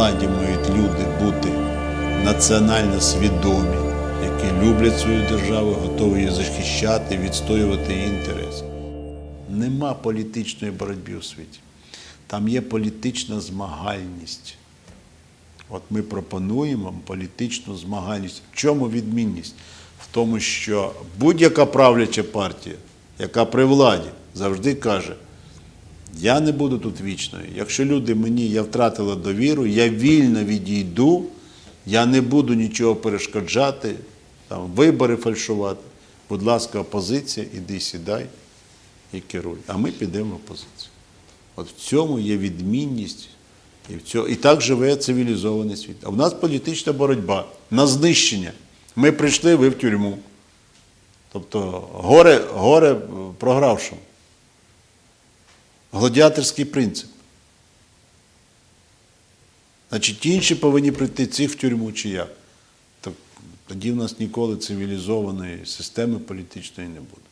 владі мають люди бути національно свідомі, які люблять свою державу, готові її захищати, відстоювати її інтереси. Нема політичної боротьби у світі. Там є політична змагальність. От ми пропонуємо політичну змагальність. В чому відмінність? В тому, що будь-яка правляча партія, яка при владі, завжди каже: я не буду тут вічною. Якщо люди мені, я втратила довіру, я вільно відійду, я не буду нічого перешкоджати, там, вибори фальшувати. Будь ласка, опозиція, іди сідай і керуй. А ми підемо в опозицію. От в цьому є відмінність. І, в цьому, і так живе цивілізований світ. А в нас політична боротьба на знищення. Ми прийшли, ви в тюрму. Тобто горе, горе програвшому. Гладіаторський принцип. Значить, інші повинні прийти цих в тюрму чи як. Тоді в нас ніколи цивілізованої системи політичної не буде.